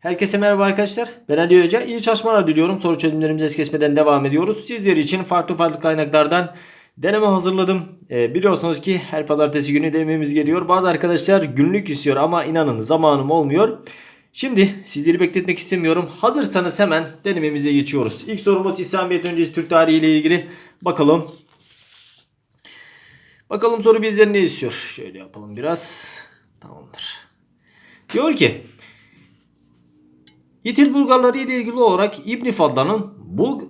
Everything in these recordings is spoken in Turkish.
Herkese merhaba arkadaşlar. Ben Ali Hoca. İyi çalışmalar diliyorum. Soru çözümlerimize es kesmeden devam ediyoruz. Sizler için farklı farklı kaynaklardan deneme hazırladım. Ee, biliyorsunuz ki her pazartesi günü denememiz geliyor. Bazı arkadaşlar günlük istiyor ama inanın zamanım olmuyor. Şimdi sizleri bekletmek istemiyorum. Hazırsanız hemen denememize geçiyoruz. İlk sorumuz İslamiyet öncesi Türk tarihi ile ilgili. Bakalım. Bakalım soru bizden ne istiyor? Şöyle yapalım biraz. Tamamdır. Diyor ki İtil Bulgarları ile ilgili olarak İbn Fadlan'ın Bul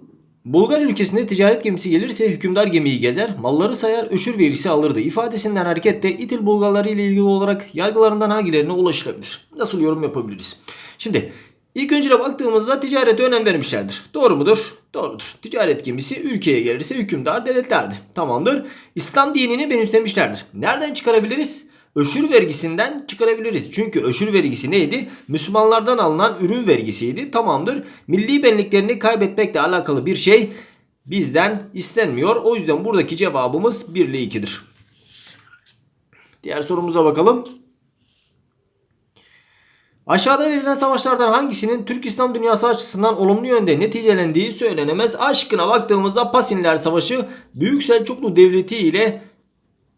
Bulgar ülkesinde ticaret gemisi gelirse hükümdar gemiyi gezer, malları sayar, öşür vergisi alırdı. İfadesinden hareketle İtil Bulgarları ile ilgili olarak yargılarından hangilerine ulaşılabilir? Nasıl yorum yapabiliriz? Şimdi ilk önce baktığımızda ticarete önem vermişlerdir. Doğru mudur? Doğrudur. Ticaret gemisi ülkeye gelirse hükümdar devletlerdi. Tamamdır. İslam dinini benimsemişlerdir. Nereden çıkarabiliriz? Öşür vergisinden çıkarabiliriz. Çünkü öşür vergisi neydi? Müslümanlardan alınan ürün vergisiydi. Tamamdır. Milli benliklerini kaybetmekle alakalı bir şey bizden istenmiyor. O yüzden buradaki cevabımız 1 ile 2'dir. Diğer sorumuza bakalım. Aşağıda verilen savaşlardan hangisinin Türk İslam dünyası açısından olumlu yönde neticelendiği söylenemez. A şıkkına baktığımızda Pasinler Savaşı Büyük Selçuklu Devleti ile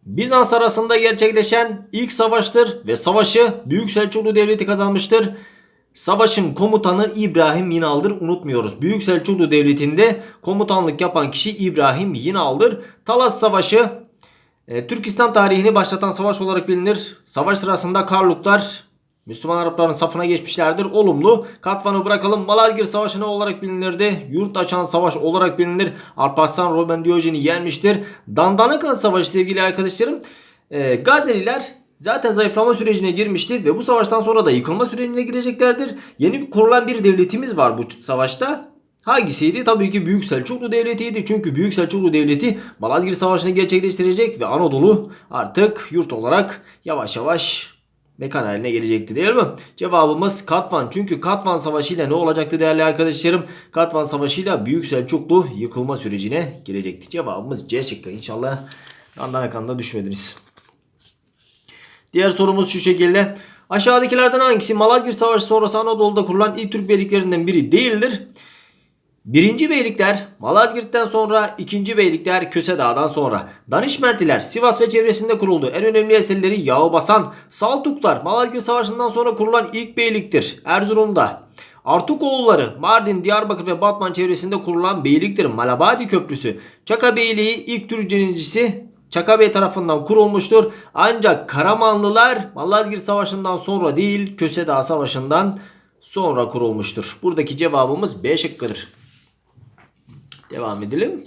Bizans arasında gerçekleşen ilk savaştır ve savaşı Büyük Selçuklu Devleti kazanmıştır. Savaşın komutanı İbrahim Yinal'dır unutmuyoruz. Büyük Selçuklu Devleti'nde komutanlık yapan kişi İbrahim Yinal'dır. Talas Savaşı e, Türk İslam tarihini başlatan savaş olarak bilinir. Savaş sırasında Karluklar Müslüman Arapların safına geçmişlerdir. Olumlu. Katvan'ı bırakalım. Malazgirt Savaşı ne olarak bilinirdi? Yurt açan savaş olarak bilinir. Alparslan Roman Diyojen'i yenmiştir. Dandanakan Savaşı sevgili arkadaşlarım. E, Gazeliler zaten zayıflama sürecine girmişti ve bu savaştan sonra da yıkılma sürecine gireceklerdir. Yeni bir kurulan bir devletimiz var bu savaşta. Hangisiydi? Tabii ki Büyük Selçuklu Devleti'ydi. Çünkü Büyük Selçuklu Devleti Malazgirt Savaşı'nı gerçekleştirecek ve Anadolu artık yurt olarak yavaş yavaş mekan haline gelecekti değil mi? Cevabımız Katvan. Çünkü Katvan Savaşı ile ne olacaktı değerli arkadaşlarım? Katvan Savaşı ile Büyük Selçuklu yıkılma sürecine girecekti. Cevabımız C şıkkı. İnşallah yandan akanda düşmediniz. Diğer sorumuz şu şekilde. Aşağıdakilerden hangisi Malazgirt Savaşı sonrası Anadolu'da kurulan ilk Türk beyliklerinden biri değildir? Birinci beylikler Malazgirt'ten sonra, ikinci beylikler Kösedağ'dan sonra. Danişmentliler Sivas ve çevresinde kuruldu. En önemli eserleri Yağı Basan, Saltuklar Malazgirt Savaşı'ndan sonra kurulan ilk beyliktir. Erzurum'da. Artukoğulları Mardin, Diyarbakır ve Batman çevresinde kurulan beyliktir. Malabadi Köprüsü. Çaka Beyliği ilk Türk denizcisi Çaka Bey tarafından kurulmuştur. Ancak Karamanlılar Malazgirt Savaşı'ndan sonra değil Kösedağ Savaşı'ndan sonra kurulmuştur. Buradaki cevabımız B şıkkıdır. Devam edelim.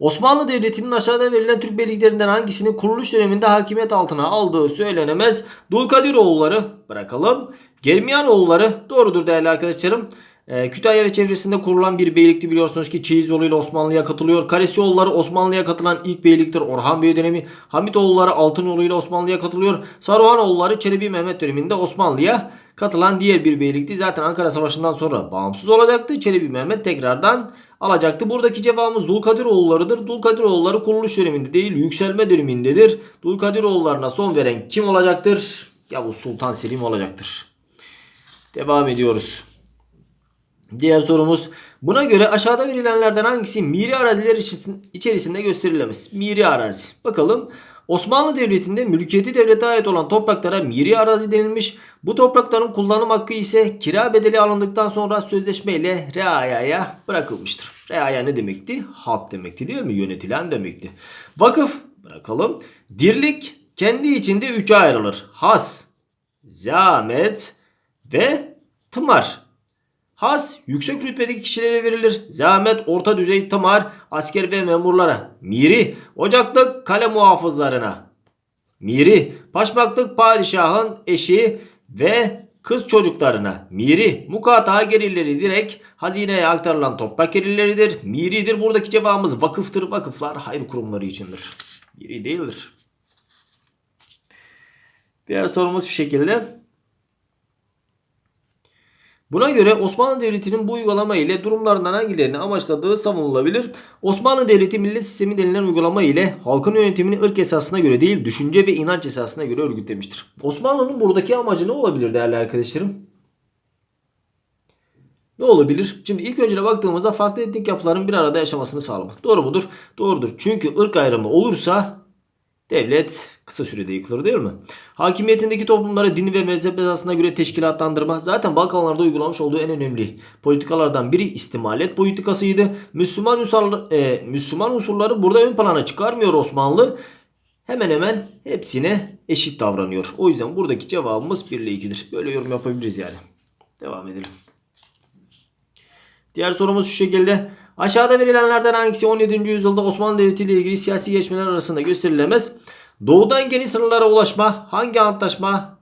Osmanlı Devleti'nin aşağıda verilen Türk beyliklerinden hangisinin kuruluş döneminde hakimiyet altına aldığı söylenemez. Dulkadiroğulları bırakalım. Germiyanoğulları doğrudur değerli arkadaşlarım. Ee, Kütahya ve çevresinde kurulan bir beylikti biliyorsunuz ki Çeyiz yoluyla Osmanlı'ya katılıyor. Karesioğulları Osmanlı'ya katılan ilk beyliktir. Orhan Bey dönemi. Hamitoğulları Altın yoluyla Osmanlı'ya katılıyor. Saruhanoğulları Çelebi Mehmet döneminde Osmanlı'ya katılan diğer bir beylikti. Zaten Ankara Savaşı'ndan sonra bağımsız olacaktı. Çelebi Mehmet tekrardan alacaktı. Buradaki cevabımız Dulkadiroğullarıdır. Dulkadiroğulları kuruluş döneminde değil yükselme dönemindedir. Dulkadiroğullarına son veren kim olacaktır? Yavuz Sultan Selim olacaktır. Devam ediyoruz. Diğer sorumuz. Buna göre aşağıda verilenlerden hangisi miri araziler içerisinde gösterilemez? Miri arazi. Bakalım. Osmanlı Devleti'nde mülkiyeti devlete ait olan topraklara miri arazi denilmiş. Bu toprakların kullanım hakkı ise kira bedeli alındıktan sonra sözleşmeyle reayaya bırakılmıştır. Reaya ne demekti? Halk demekti değil mi? Yönetilen demekti. Vakıf bırakalım. Dirlik kendi içinde üçe ayrılır. Has, zahmet ve tımar. Has yüksek rütbedeki kişilere verilir. Zahmet orta düzey tımar asker ve memurlara. Miri ocaklık kale muhafızlarına. Miri paşmaklık padişahın eşi ve kız çocuklarına. Miri mukata gelirleri direkt hazineye aktarılan toprak gelirleridir. Miridir buradaki cevabımız vakıftır. Vakıflar hayır kurumları içindir. Miri değildir. Diğer sorumuz şu şekilde. Buna göre Osmanlı Devleti'nin bu uygulama ile durumlarından hangilerini amaçladığı savunulabilir. Osmanlı Devleti millet sistemi denilen uygulama ile halkın yönetimini ırk esasına göre değil düşünce ve inanç esasına göre örgütlemiştir. Osmanlı'nın buradaki amacı ne olabilir değerli arkadaşlarım? Ne olabilir? Şimdi ilk önce baktığımızda farklı etnik yapıların bir arada yaşamasını sağlamak. Doğru mudur? Doğrudur. Çünkü ırk ayrımı olursa devlet kısa sürede yıkılır değil mi? Hakimiyetindeki toplumları din ve mezhep esasına göre teşkilatlandırma zaten Balkanlarda uygulamış olduğu en önemli politikalardan biri istimalet politikasıydı. Müslüman unsurları, e, Müslüman unsurları burada ön plana çıkarmıyor Osmanlı. Hemen hemen hepsine eşit davranıyor. O yüzden buradaki cevabımız 1 ile 2'dir. Böyle yorum yapabiliriz yani. Devam edelim. Diğer sorumuz şu şekilde. Aşağıda verilenlerden hangisi 17. yüzyılda Osmanlı Devleti ile ilgili siyasi gelişmeler arasında gösterilemez? Doğudan geniş sınırlara ulaşma hangi antlaşma?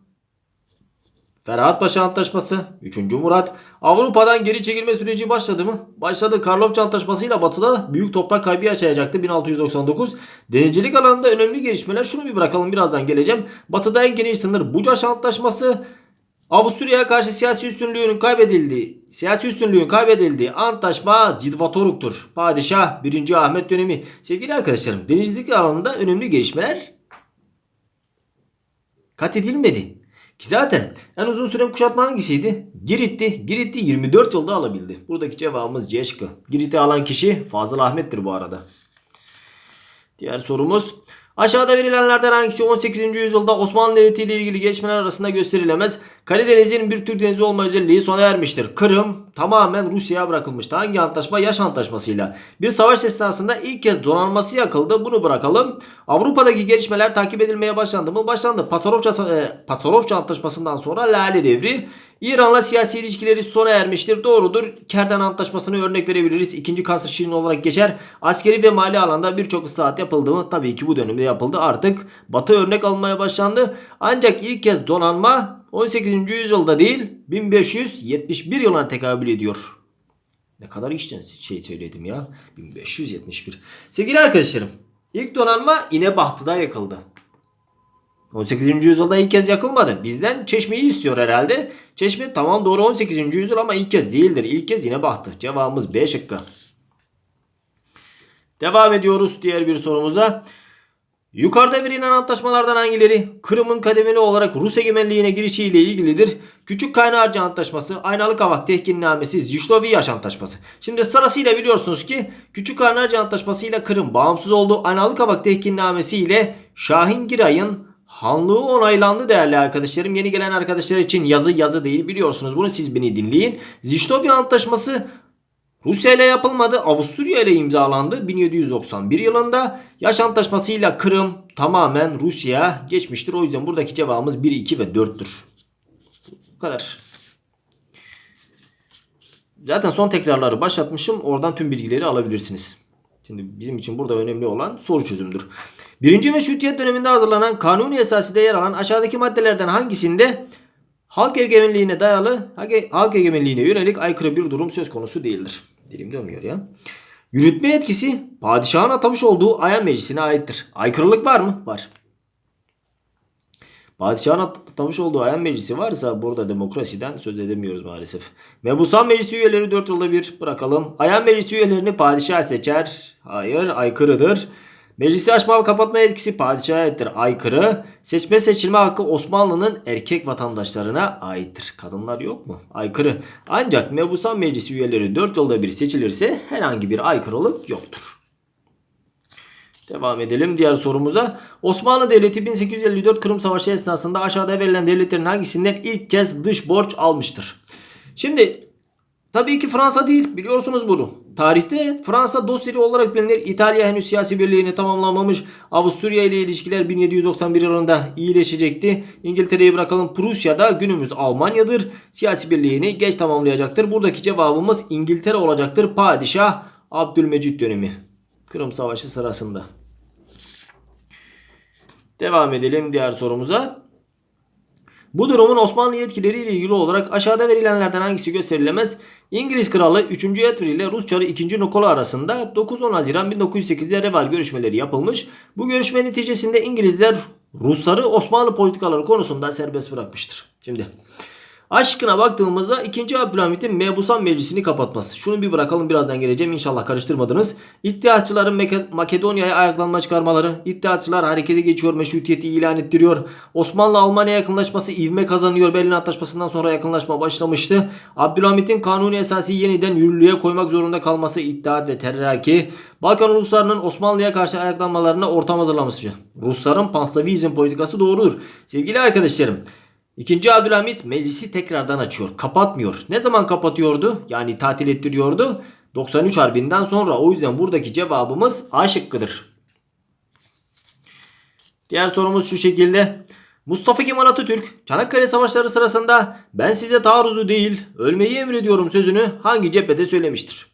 Ferhat Paşa Antlaşması 3. Murat Avrupa'dan geri çekilme süreci başladı mı? Başladı. Karlofça Antlaşması'yla batıda büyük toprak kaybı yaşayacaktı 1699. Denizcilik alanında önemli gelişmeler. Şunu bir bırakalım birazdan geleceğim. Batıda en geniş sınır Bucaş Antlaşması. Avusturya'ya karşı siyasi üstünlüğünün kaybedildiği, siyasi üstünlüğün kaybedildiği antlaşma Zidvatoruk'tur. Padişah 1. Ahmet dönemi. Sevgili arkadaşlarım, denizcilik alanında önemli gelişmeler kat edilmedi. Ki zaten en uzun süren kuşatma hangisiydi? Girit'ti. Girit'i 24 yılda alabildi. Buradaki cevabımız C şıkkı. Girit'i alan kişi Fazıl Ahmet'tir bu arada. Diğer sorumuz. Aşağıda verilenlerden hangisi 18. yüzyılda Osmanlı Devleti ile ilgili gelişmeler arasında gösterilemez? Karadeniz'in bir Türk denizi olma özelliği sona ermiştir. Kırım tamamen Rusya'ya bırakılmıştı. Hangi antlaşma? Yaş antlaşmasıyla. Bir savaş esnasında ilk kez donanması yakıldı. Bunu bırakalım. Avrupa'daki gelişmeler takip edilmeye başlandı mı? Başlandı. Pasarofça, e, Pasarofça antlaşmasından sonra Lale Devri. İran'la siyasi ilişkileri sona ermiştir. Doğrudur. Kerden Antlaşması'nı örnek verebiliriz. İkinci kasır Şirin olarak geçer. Askeri ve mali alanda birçok ıslahat yapıldı mı? Tabii ki bu dönemde yapıldı. Artık Batı örnek almaya başlandı. Ancak ilk kez donanma 18. yüzyılda değil 1571 yılına tekabül ediyor. Ne kadar içten şey söyledim ya. 1571. Sevgili arkadaşlarım ilk donanma İnebahtı'da yakıldı. 18. yüzyılda ilk kez yakılmadı. Bizden Çeşme'yi istiyor herhalde. Çeşme tamam doğru 18. yüzyıl ama ilk kez değildir. İlk kez yine bahtı. Cevabımız B şıkkı. Devam ediyoruz diğer bir sorumuza. Yukarıda verilen antlaşmalardan hangileri Kırım'ın kademeli olarak Rus egemenliğine girişiyle ilgilidir? Küçük Kaynarca Antlaşması, Aynalı Kavak Tehkinnamesi, Zişlovi Yaş Antlaşması. Şimdi sırasıyla biliyorsunuz ki Küçük Kaynarca Antlaşması ile Kırım bağımsız oldu. Aynalı Kavak Tehkinnamesi ile Şahin Giray'ın Hanlığı onaylandı değerli arkadaşlarım. Yeni gelen arkadaşlar için yazı yazı değil biliyorsunuz bunu siz beni dinleyin. Ziştovya Antlaşması Rusya ile yapılmadı. Avusturya ile imzalandı 1791 yılında. Yaş Antlaşması'yla Kırım tamamen Rusya'ya geçmiştir. O yüzden buradaki cevabımız 1, 2 ve 4'tür. Bu kadar. Zaten son tekrarları başlatmışım. Oradan tüm bilgileri alabilirsiniz. Şimdi bizim için burada önemli olan soru çözümdür. Birinci Meşrutiyet döneminde hazırlanan kanuni esasında yer alan aşağıdaki maddelerden hangisinde halk egemenliğine dayalı halk egemenliğine yönelik aykırı bir durum söz konusu değildir. Dilim dönmüyor ya. Yürütme yetkisi padişahın atamış olduğu ayan meclisine aittir. Aykırılık var mı? Var. Padişahın atamış olduğu ayan meclisi varsa burada demokrasiden söz edemiyoruz maalesef. Mebusan meclisi üyeleri 4 yılda bir bırakalım. Ayan meclisi üyelerini padişah seçer. Hayır aykırıdır. Meclisi açma ve kapatma yetkisi padişaha aittir. Aykırı. Seçme seçilme hakkı Osmanlı'nın erkek vatandaşlarına aittir. Kadınlar yok mu? Aykırı. Ancak mebusan meclisi üyeleri 4 yılda bir seçilirse herhangi bir aykırılık yoktur. Devam edelim diğer sorumuza. Osmanlı Devleti 1854 Kırım Savaşı esnasında aşağıda verilen devletlerin hangisinden ilk kez dış borç almıştır? Şimdi tabii ki Fransa değil biliyorsunuz bunu. Tarihte Fransa dosyeri olarak bilinir. İtalya henüz siyasi birliğini tamamlamamış. Avusturya ile ilişkiler 1791 yılında iyileşecekti. İngiltere'yi bırakalım. Prusya'da günümüz Almanya'dır. Siyasi birliğini geç tamamlayacaktır. Buradaki cevabımız İngiltere olacaktır. Padişah Abdülmecit dönemi. Kırım Savaşı sırasında. Devam edelim diğer sorumuza. Bu durumun Osmanlı yetkileriyle ilgili olarak aşağıda verilenlerden hangisi gösterilemez? İngiliz kralı 3. Edward ile Rus Çarı 2. Nikola arasında 9-10 Haziran 1908'de Reval görüşmeleri yapılmış. Bu görüşme neticesinde İngilizler Rusları Osmanlı politikaları konusunda serbest bırakmıştır. Şimdi Aşkına baktığımızda 2. Abdülhamit'in Mebusan Meclisi'ni kapatması. Şunu bir bırakalım birazdan geleceğim inşallah karıştırmadınız. İttihatçıların Makedonya'ya ayaklanma çıkarmaları. İttihatçılar harekete geçiyor, meşrutiyeti ilan ettiriyor. Osmanlı Almanya yakınlaşması ivme kazanıyor. Berlin Antlaşması'ndan sonra yakınlaşma başlamıştı. Abdülhamit'in kanuni esası yeniden yürürlüğe koymak zorunda kalması İttihat ve Terraki. Balkan uluslarının Osmanlı'ya karşı ayaklanmalarına ortam hazırlaması. Rusların panslavizm politikası doğrudur. Sevgili arkadaşlarım İkinci Abdülhamit meclisi tekrardan açıyor. Kapatmıyor. Ne zaman kapatıyordu? Yani tatil ettiriyordu. 93 Harbi'nden sonra. O yüzden buradaki cevabımız A şıkkıdır. Diğer sorumuz şu şekilde. Mustafa Kemal Atatürk Çanakkale Savaşları sırasında ben size taarruzu değil ölmeyi emrediyorum sözünü hangi cephede söylemiştir?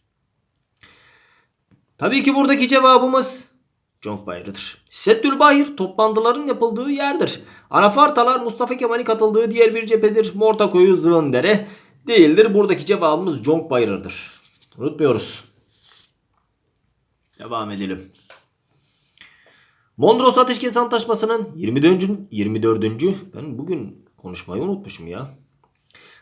Tabii ki buradaki cevabımız Conk Bayırı'dır. Seddül Bayır toplantıların yapıldığı yerdir. Anafartalar Mustafa Kemal'in katıldığı diğer bir cephedir. Mortakoyu Zığındere değildir. Buradaki cevabımız Conk Bayırı'dır. Unutmuyoruz. Devam edelim. Mondros Ateşkes Antlaşması'nın 24. 24. Ben bugün konuşmayı unutmuşum ya.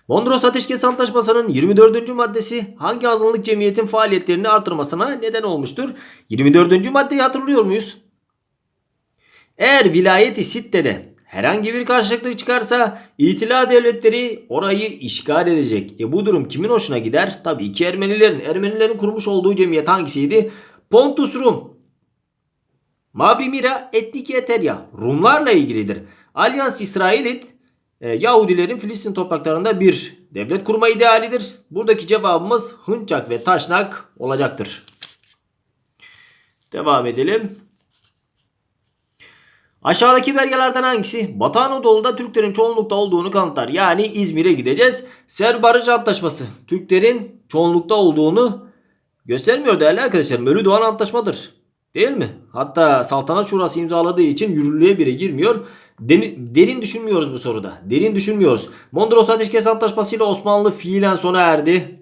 Mondros Ateşkes Antlaşması'nın 24. maddesi hangi azınlık cemiyetin faaliyetlerini artırmasına neden olmuştur? 24. maddeyi hatırlıyor muyuz? Eğer vilayeti Sitte'de herhangi bir karşılıklık çıkarsa itila devletleri orayı işgal edecek. E bu durum kimin hoşuna gider? Tabii ki Ermenilerin. Ermenilerin kurmuş olduğu cemiyet hangisiydi? Pontus Rum. Mavi Mira Etnik Eterya Rumlarla ilgilidir. Alyans İsrailit e, Yahudilerin Filistin topraklarında bir devlet kurma idealidir. Buradaki cevabımız Hınçak ve Taşnak olacaktır. Devam edelim. Aşağıdaki belgelerden hangisi Batı Anadolu'da Türklerin çoğunlukta olduğunu kanıtlar? Yani İzmir'e gideceğiz. Ser Barış Antlaşması Türklerin çoğunlukta olduğunu göstermiyor değerli arkadaşlar. Ölü Doğan Antlaşmadır. Değil mi? Hatta Saltanat Şurası imzaladığı için yürürlüğe bile girmiyor. Derin, derin düşünmüyoruz bu soruda. Derin düşünmüyoruz. Mondros Ateşkes Antlaşması ile Osmanlı fiilen sona erdi.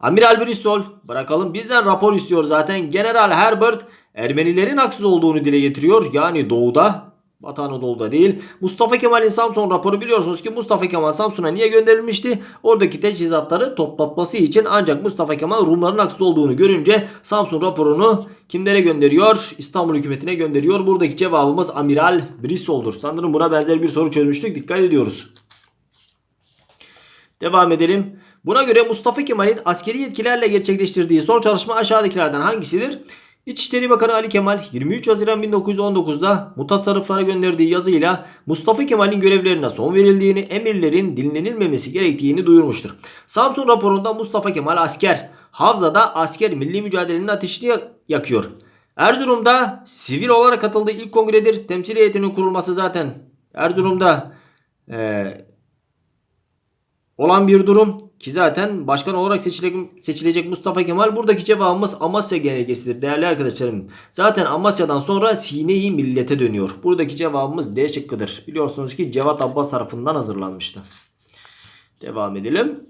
Amiral Bristol bırakalım bizden rapor istiyor zaten. General Herbert Ermenilerin haksız olduğunu dile getiriyor. Yani doğuda Batı Anadolu'da değil. Mustafa Kemal'in Samsun raporu biliyorsunuz ki Mustafa Kemal Samsun'a niye gönderilmişti? Oradaki teçhizatları toplatması için ancak Mustafa Kemal Rumların haksız olduğunu görünce Samsun raporunu kimlere gönderiyor? İstanbul hükümetine gönderiyor. Buradaki cevabımız Amiral Bristol'dur. Sanırım buna benzer bir soru çözmüştük. Dikkat ediyoruz. Devam edelim. Buna göre Mustafa Kemal'in askeri yetkilerle gerçekleştirdiği son çalışma aşağıdakilerden hangisidir? İçişleri Bakanı Ali Kemal 23 Haziran 1919'da mutasarrıflara gönderdiği yazıyla Mustafa Kemal'in görevlerine son verildiğini, emirlerin dinlenilmemesi gerektiğini duyurmuştur. Samsun raporunda Mustafa Kemal asker, Havza'da asker milli mücadelenin ateşini yakıyor. Erzurum'da sivil olarak katıldığı ilk kongredir. Temsil heyetinin kurulması zaten Erzurum'da eee olan bir durum ki zaten başkan olarak seçilecek, seçilecek Mustafa Kemal buradaki cevabımız Amasya genelgesidir değerli arkadaşlarım. Zaten Amasya'dan sonra Sine-i Millet'e dönüyor. Buradaki cevabımız D şıkkıdır. Biliyorsunuz ki Cevat Abbas tarafından hazırlanmıştı. Devam edelim.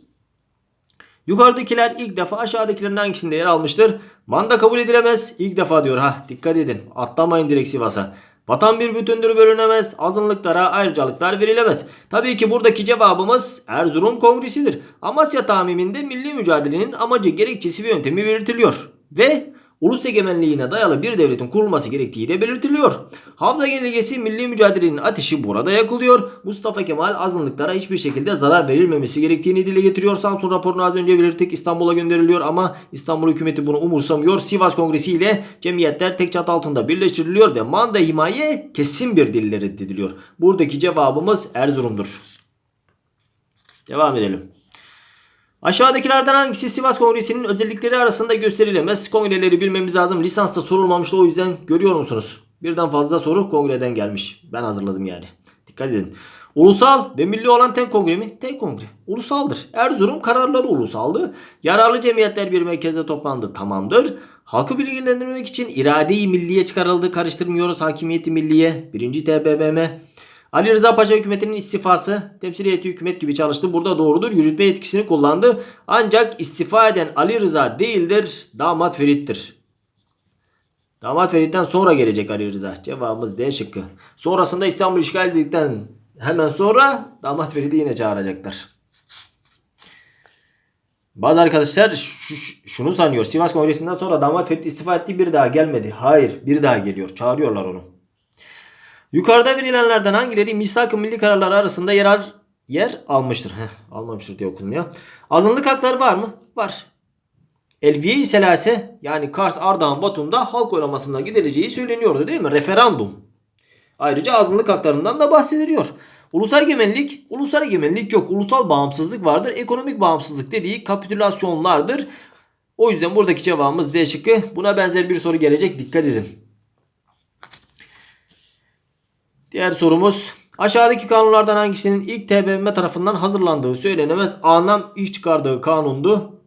Yukarıdakiler ilk defa aşağıdakilerin hangisinde yer almıştır? Manda kabul edilemez. İlk defa diyor. Ha dikkat edin. Atlamayın direkt Sivas'a. Vatan bir bütündür bölünemez. Azınlıklara ayrıcalıklar verilemez. Tabii ki buradaki cevabımız Erzurum Kongresi'dir. Amasya tamiminde milli mücadelenin amacı gerekçesi ve yöntemi belirtiliyor. Ve ulus egemenliğine dayalı bir devletin kurulması gerektiği de belirtiliyor. Havza Genelgesi milli mücadelenin ateşi burada yakılıyor. Mustafa Kemal azınlıklara hiçbir şekilde zarar verilmemesi gerektiğini dile getiriyor. Samsun raporunu az önce belirttik İstanbul'a gönderiliyor ama İstanbul hükümeti bunu umursamıyor. Sivas Kongresi ile cemiyetler tek çatı altında birleştiriliyor ve manda himaye kesin bir dille reddediliyor. Buradaki cevabımız Erzurum'dur. Devam edelim. Aşağıdakilerden hangisi Sivas Kongresi'nin özellikleri arasında gösterilemez? Kongreleri bilmemiz lazım. Lisansta sorulmamıştı o yüzden görüyor musunuz? Birden fazla soru kongreden gelmiş. Ben hazırladım yani. Dikkat edin. Ulusal ve milli olan tek kongre mi? Tek kongre. Ulusaldır. Erzurum kararları ulusaldı. Yararlı cemiyetler bir merkezde toplandı. Tamamdır. Halkı bilgilendirmek için irade-i milliye çıkarıldı. Karıştırmıyoruz hakimiyeti milliye. Birinci TBMM. Ali Rıza Paşa hükümetinin istifası temsil heyeti hükümet gibi çalıştı. Burada doğrudur. Yürütme yetkisini kullandı. Ancak istifa eden Ali Rıza değildir. Damat Ferit'tir. Damat Ferit'ten sonra gelecek Ali Rıza. Cevabımız D şıkkı. Sonrasında İstanbul işgal edildikten Hemen sonra damat Ferid'i yine çağıracaklar. Bazı arkadaşlar şu- şu- şunu sanıyor. Sivas Kongresi'nden sonra damat Ferit istifa etti bir daha gelmedi. Hayır bir daha geliyor. Çağırıyorlar onu. Yukarıda verilenlerden hangileri misak-ı milli kararları arasında yer, yer almıştır? Almamıştır diye okumuyor. Azınlık hakları var mı? Var. Elviye-i Selase yani Kars, Ardahan, Batum'da halk oylamasında gidileceği söyleniyordu değil mi? Referandum. Ayrıca azınlık haklarından da bahsediliyor. Ulusal egemenlik, ulusal egemenlik yok. Ulusal bağımsızlık vardır. Ekonomik bağımsızlık dediği kapitülasyonlardır. O yüzden buradaki cevabımız D şıkkı. Buna benzer bir soru gelecek. Dikkat edin. Diğer sorumuz. Aşağıdaki kanunlardan hangisinin ilk TBMM tarafından hazırlandığı söylenemez. A'nam ilk çıkardığı kanundu.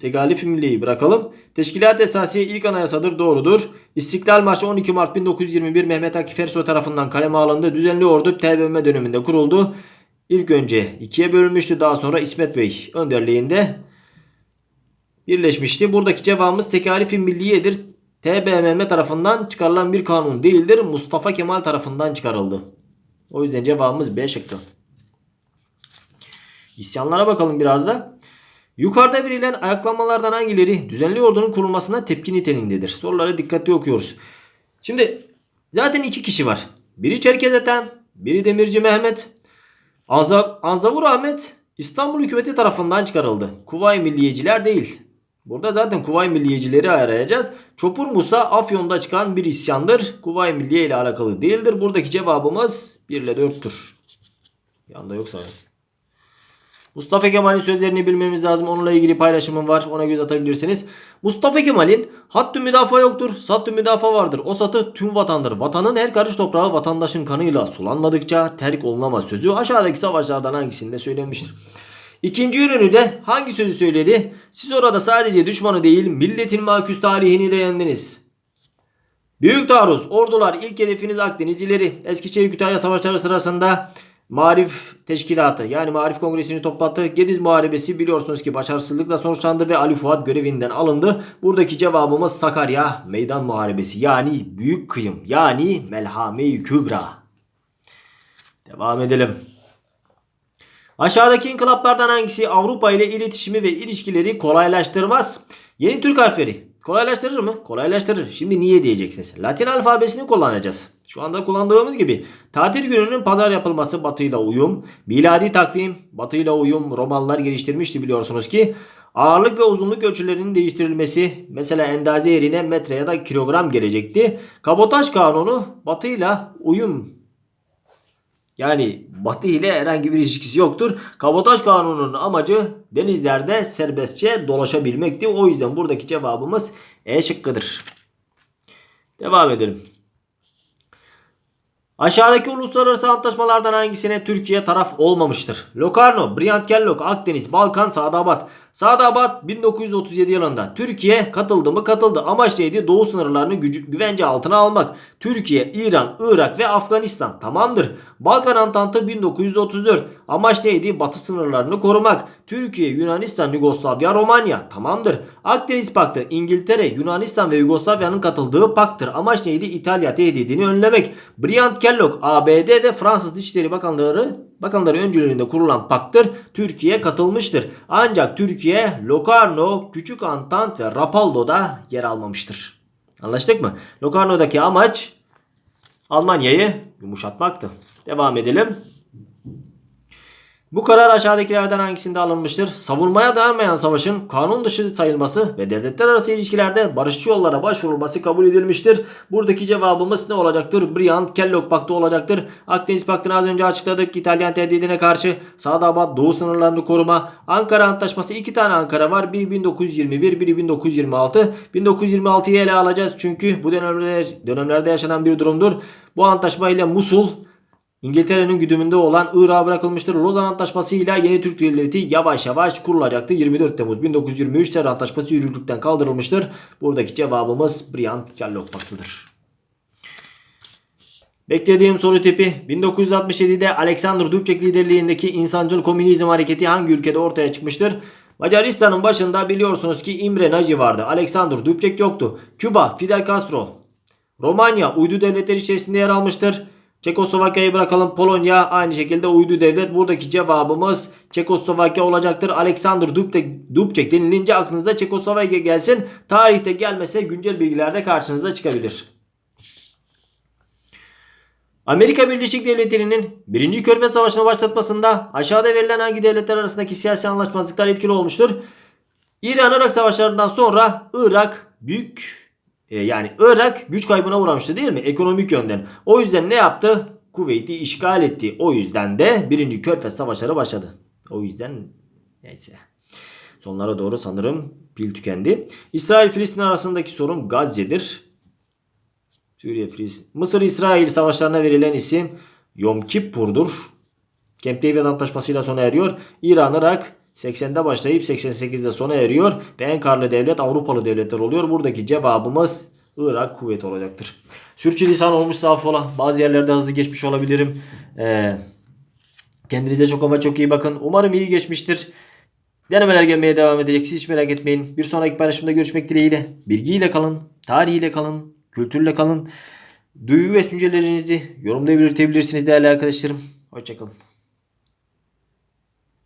Tegalif milliyi bırakalım. Teşkilat esasiye ilk anayasadır doğrudur. İstiklal Marşı 12 Mart 1921 Mehmet Akif Ersoy tarafından kaleme alındı. Düzenli ordu TBMM döneminde kuruldu. İlk önce ikiye bölünmüştü. Daha sonra İsmet Bey önderliğinde birleşmişti. Buradaki cevabımız tekalifi milliyedir. TBMM tarafından çıkarılan bir kanun değildir. Mustafa Kemal tarafından çıkarıldı. O yüzden cevabımız B şıkkı. İsyanlara bakalım biraz da. Yukarıda verilen ayaklanmalardan hangileri düzenli ordunun kurulmasına tepki niteliğindedir? Soruları dikkatli okuyoruz. Şimdi zaten iki kişi var. Biri Çerkez Ethem, biri Demirci Mehmet. Anza, Anzavur Ahmet İstanbul hükümeti tarafından çıkarıldı. Kuvayi Milliyeciler değil. Burada zaten Kuvayi Milliyecileri arayacağız. Çopur Musa Afyon'da çıkan bir isyandır. Kuvayi Milliye ile alakalı değildir. Buradaki cevabımız 1 ile 4'tür. Yanda yoksa. Mustafa Kemal'in sözlerini bilmemiz lazım. Onunla ilgili paylaşımım var. Ona göz atabilirsiniz. Mustafa Kemal'in hattı müdafaa yoktur. Sattı müdafaa vardır. O satı tüm vatandır. Vatanın her karış toprağı vatandaşın kanıyla sulanmadıkça terk olunamaz sözü aşağıdaki savaşlardan hangisinde söylenmiştir. İkinci ürünü de hangi sözü söyledi? Siz orada sadece düşmanı değil milletin maküs tarihini de yendiniz. Büyük taarruz, ordular ilk hedefiniz Akdeniz ileri. Eskişehir Kütahya savaşları sırasında Marif Teşkilatı yani Marif Kongresi'ni toplattı. Gediz Muharebesi biliyorsunuz ki başarısızlıkla sonuçlandı ve Ali Fuat görevinden alındı. Buradaki cevabımız Sakarya Meydan Muharebesi yani Büyük Kıyım yani Melhame-i Kübra. Devam edelim. Aşağıdaki inkılaplardan hangisi Avrupa ile iletişimi ve ilişkileri kolaylaştırmaz? Yeni Türk harfleri kolaylaştırır mı? Kolaylaştırır. Şimdi niye diyeceksiniz? Latin alfabesini kullanacağız. Şu anda kullandığımız gibi tatil gününün pazar yapılması batıyla uyum, miladi takvim batıyla uyum Romalılar geliştirmişti biliyorsunuz ki. Ağırlık ve uzunluk ölçülerinin değiştirilmesi mesela endaze yerine metre ya da kilogram gelecekti. Kabotaj kanunu batıyla uyum yani Batı ile herhangi bir ilişkisi yoktur. Kabotaj kanununun amacı denizlerde serbestçe dolaşabilmekti. O yüzden buradaki cevabımız E şıkkıdır. Devam edelim. Aşağıdaki uluslararası antlaşmalardan hangisine Türkiye taraf olmamıştır? Locarno, Brient-Kellogg, Akdeniz, Balkan, Sadabat. Sadabat 1937 yılında Türkiye katıldı mı katıldı. Amaç neydi? Doğu sınırlarını gücü, güvence altına almak. Türkiye, İran, Irak ve Afganistan tamamdır. Balkan Antantı 1934. Amaç neydi? Batı sınırlarını korumak. Türkiye, Yunanistan, Yugoslavya, Romanya tamamdır. Akdeniz Paktı İngiltere, Yunanistan ve Yugoslavya'nın katıldığı paktır. Amaç neydi? İtalya tehdidini önlemek. Brient-Kellogg, ABD ve Fransız Dışişleri Bakanları Bakanları öncülüğünde kurulan paktır. Türkiye katılmıştır. Ancak Türkiye Locarno, Küçük Antant ve Rapallo'da yer almamıştır. Anlaştık mı? Locarno'daki amaç Almanya'yı yumuşatmaktı. Devam edelim. Bu karar aşağıdakilerden hangisinde alınmıştır? Savunmaya dayanmayan savaşın kanun dışı sayılması ve devletler arası ilişkilerde barışçı yollara başvurulması kabul edilmiştir. Buradaki cevabımız ne olacaktır? Briand-Kellogg Paktı olacaktır. Akdeniz Paktı'nı az önce açıkladık. İtalyan tehdidine karşı Sadabat Doğu sınırlarını koruma. Ankara Antlaşması iki tane Ankara var. Biri 1921, biri 1926. 1926'yı ele alacağız çünkü bu dönemlerde, dönemlerde yaşanan bir durumdur. Bu antlaşma ile Musul İngiltere'nin güdümünde olan Irak'a bırakılmıştır. Lozan Antlaşması ile yeni Türk Devleti yavaş yavaş kurulacaktı. 24 Temmuz 1923 Serra Antlaşması yürürlükten kaldırılmıştır. Buradaki cevabımız Briand-Kellogg Paktı'dır. Beklediğim soru tipi 1967'de Alexander Dubček liderliğindeki insancıl komünizm hareketi hangi ülkede ortaya çıkmıştır? Macaristan'ın başında biliyorsunuz ki İmre Naci vardı. Alexander Dubček yoktu. Küba, Fidel Castro. Romanya uydu devletleri içerisinde yer almıştır. Çekoslovakya'yı bırakalım. Polonya aynı şekilde uydu devlet. Buradaki cevabımız Çekoslovakya olacaktır. Alexander Dubček, Dubček denilince aklınıza Çekoslovakya gelsin. Tarihte gelmese güncel bilgilerde karşınıza çıkabilir. Amerika Birleşik Devletleri'nin 1. Körfez Savaşı'nı başlatmasında aşağıda verilen hangi devletler arasındaki siyasi anlaşmazlıklar etkili olmuştur? İran-Irak savaşlarından sonra Irak büyük e, yani Irak güç kaybına uğramıştı değil mi? Ekonomik yönden. O yüzden ne yaptı? Kuveyt'i işgal etti. O yüzden de 1. Körfez Savaşları başladı. O yüzden neyse. Sonlara doğru sanırım pil tükendi. İsrail-Filistin arasındaki sorun Gazze'dir. Suriye, Filistin. Mısır-İsrail savaşlarına verilen isim Yom Kippur'dur. Camp David Antlaşması'yla sona eriyor. İran-Irak 80'de başlayıp 88'de sona eriyor. Ve en karlı devlet Avrupalı devletler oluyor. Buradaki cevabımız Irak kuvvet olacaktır. Sürçülisan olmuşsa affola. Bazı yerlerde hızlı geçmiş olabilirim. Ee, kendinize çok ama çok iyi bakın. Umarım iyi geçmiştir. Denemeler gelmeye devam edecek. Siz hiç merak etmeyin. Bir sonraki paylaşımda görüşmek dileğiyle. Bilgiyle kalın. Tarihiyle kalın. Kültürle kalın. Duyu ve düşüncelerinizi yorumda belirtebilirsiniz değerli arkadaşlarım. Hoşçakalın.